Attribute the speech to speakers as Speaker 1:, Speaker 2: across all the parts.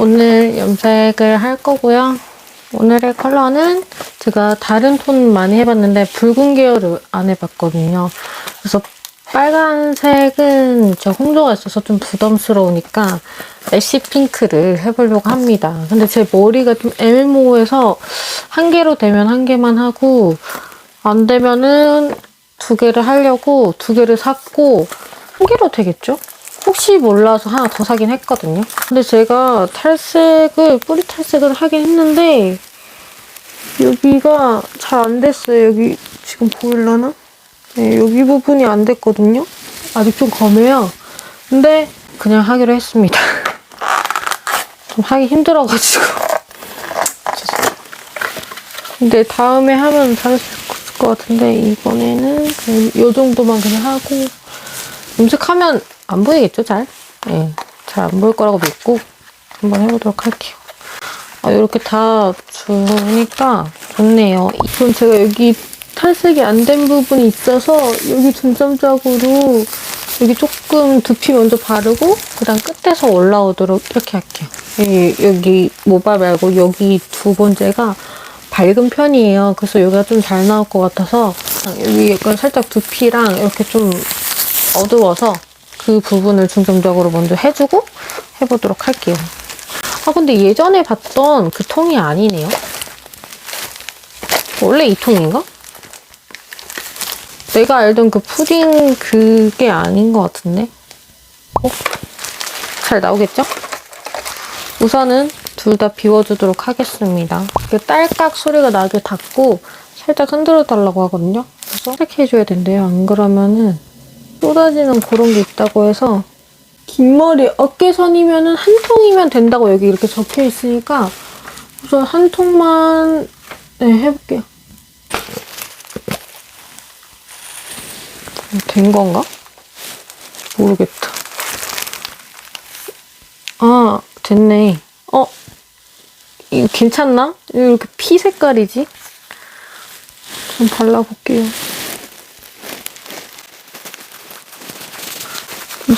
Speaker 1: 오늘 염색을 할 거고요. 오늘의 컬러는 제가 다른 톤 많이 해봤는데 붉은 계열을 안 해봤거든요. 그래서 빨간색은 저 홍조가 있어서 좀 부담스러우니까 애쉬 핑크를 해보려고 합니다. 근데 제 머리가 좀 애매모호해서 한 개로 되면 한 개만 하고 안 되면은 두 개를 하려고 두 개를 샀고 한 개로 되겠죠? 혹시 몰라서 하나 더 사긴 했거든요. 근데 제가 탈색을, 뿌리 탈색을 하긴 했는데, 여기가 잘 안 됐어요. 여기 지금 보일라나? 네, 여기 부분이 안 됐거든요. 아직 좀 검해요. 근데 그냥 하기로 했습니다. 좀 하기 힘들어가지고. 근데 다음에 하면 잘할 수 있을 것 같은데, 이번에는 이 정도만 그냥 하고, 염색하면 안 보이겠죠, 잘? 예, 잘안 보일 거라고 믿고 한번 해보도록 할게요. 아, 이렇게 다 주니까 좋네요. 이건 제가 여기 탈색이 안 된 부분이 있어서 여기 중점적으로 여기 조금 두피 먼저 바르고 그다음 끝에서 올라오도록 이렇게 할게요. 여기, 여기 모발 말고 여기 두 번째가 밝은 편이에요. 그래서 여기가 좀 잘 나올 것 같아서 여기 약간 살짝 두피랑 이렇게 좀 어두워서 그 부분을 중점적으로 먼저 해주고 해보도록 할게요. 아 근데 예전에 봤던 그 통이 아니네요. 원래 이 통인가? 내가 알던 그 푸딩 그게 아닌 것 같은데? 어? 잘 나오겠죠? 우선은 둘 다 비워주도록 하겠습니다. 그 딸깍 소리가 나게 닫고 살짝 흔들어 달라고 하거든요. 그래서 이렇게 해줘야 된대요. 안 그러면은 쏟아지는 그런 게 있다고 해서 긴 머리 어깨선이면은 한 통이면 된다고 여기 이렇게 적혀 있으니까 우선 한 통만 네, 해볼게요. 된 건가? 모르겠다. 아, 됐네. 어? 이거 괜찮나? 왜 이렇게 피 색깔이지? 좀 발라볼게요.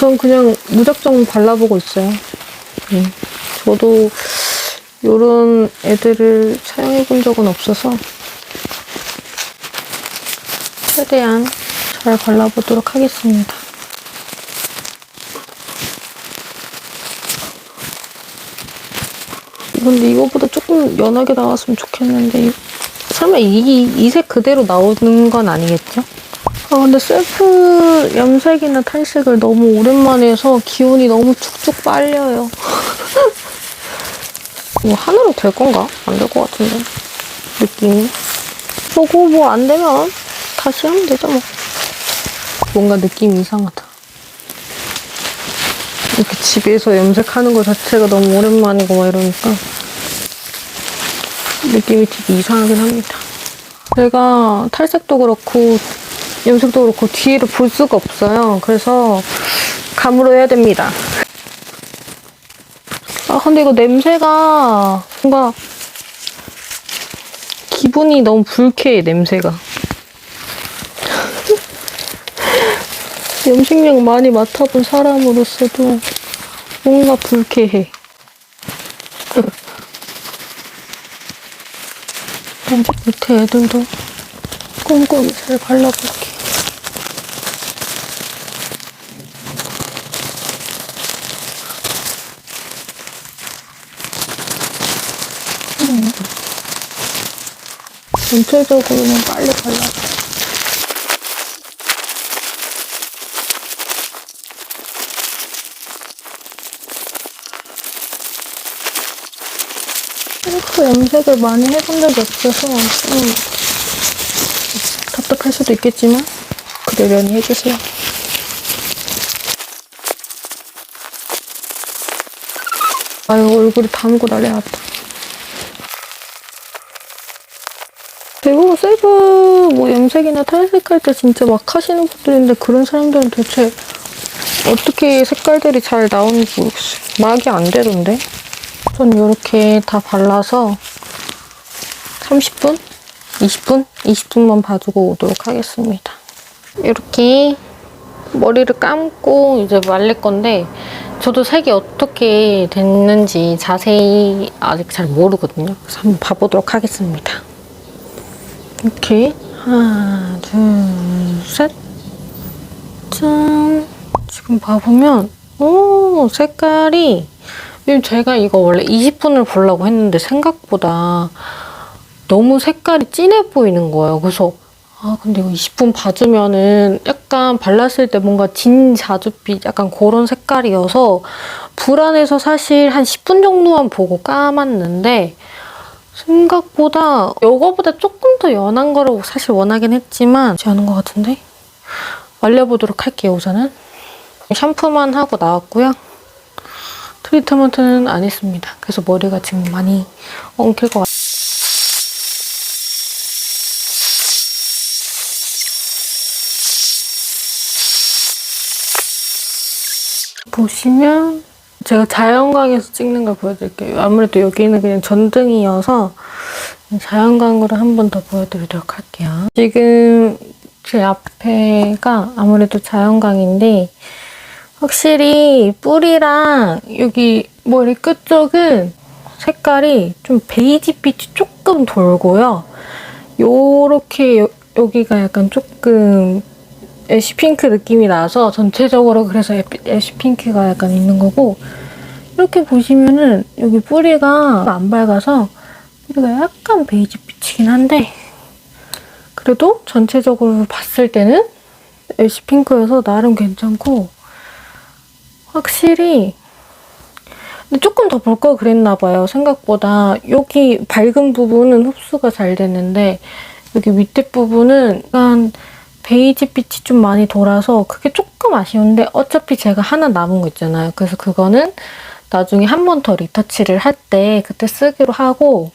Speaker 1: 우선 그냥 무작정 발라보고 있어요. 네. 저도 이런 애들을 사용해 본 적은 없어서 최대한 잘 발라보도록 하겠습니다. 근데 이거보다 조금 연하게 나왔으면 좋겠는데 설마 이색 그대로 나오는 건 아니겠죠? 아 근데 셀프 염색이나 탈색을 너무 오랜만에 해서 기운이 너무 축축 빨려요. 이거 하나로 될 건가? 안 될 것 같은데 느낌이. 보고 뭐안 되면 다시 하면 되죠 뭐. 뭔가 느낌이 이상하다. 이렇게 집에서 염색하는 것 자체가 너무 오랜만이고 막 이러니까 느낌이 되게 이상하긴 합니다. 제가 탈색도 그렇고 염색도 그렇고 뒤를 볼 수가 없어요. 그래서 감으로 해야 됩니다. 아 근데 이거 냄새가 뭔가 기분이 너무 불쾌해 냄새가. 염색약 많이 맡아본 사람으로서도 뭔가 불쾌해. 염색 밑에 애들도 꼼꼼히 잘 발라볼게. 음. 전체적으로는 빨리 발라. 셀프 염색을 많이 해본 적이 없어서 좀 답답할 수도 있겠지만 그러려니 해주세요. 아유 얼굴이 담고 난리 났다. 대부분 셀프 뭐 염색이나 탈색할 때 진짜 막 하시는 분들인데 그런 사람들은 도대체 어떻게 색깔들이 잘 나오는지. 막이 안 되던데? 전 이렇게 다 발라서 30분? 20분? 20분만 봐주고 오도록 하겠습니다. 이렇게 머리를 감고 이제 말릴 건데 저도 색이 어떻게 됐는지 자세히 아직 잘 모르거든요. 그래서 한번 봐보도록 하겠습니다. 이렇게 하나, 둘, 셋. 짠. 지금 봐보면 오 색깔이 제가 이거 원래 20분을 보려고 했는데 생각보다 너무 색깔이 진해 보이는 거예요. 그래서 아 근데 이거 20분 봐주면은 약간 발랐을 때 뭔가 진 자줏빛 약간 그런 색깔이어서 불안해서 사실 한 10분 정도만 보고 감았는데 생각보다 이거보다 조금 더 연한 거를 사실 원하긴 했지만 지 않은 것 같은데? 말려보도록 할게요 우선은. 샴푸만 하고 나왔고요. 트리트먼트는 안 했습니다. 그래서 머리가 지금 많이 엉킬 것 같아요 보시면 제가 자연광에서 찍는 걸 보여드릴게요. 아무래도 여기는 그냥 전등이어서 자연광으로 한 번 더 보여드리도록 할게요. 지금 제 앞에가 아무래도 자연광인데 확실히 뿌리랑 여기 머리 끝쪽은 색깔이 좀 베이지빛이 조금 돌고요. 요렇게 여, 여기가 약간 조금 애쉬 핑크 느낌이 나서 전체적으로 그래서 애- 애쉬 핑크가 약간 있는 거고 이렇게 보시면은 여기 뿌리가 안 밝아서 뿌리가 약간 베이지빛이긴 한데 그래도 전체적으로 봤을 때는 애쉬 핑크여서 나름 괜찮고 확실히 근데 조금 더 볼 걸 그랬나 봐요. 생각보다 여기 밝은 부분은 흡수가 잘 되는데 여기 밑에 부분은 약간 베이지빛이 좀 많이 돌아서 그게 조금 아쉬운데 어차피 제가 하나 남은 거 있잖아요. 그래서 그거는 나중에 한 번 더 리터치를 할 때 그때 쓰기로 하고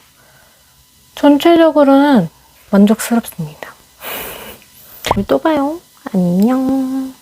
Speaker 1: 전체적으로는 만족스럽습니다. 또 봐요. 안녕.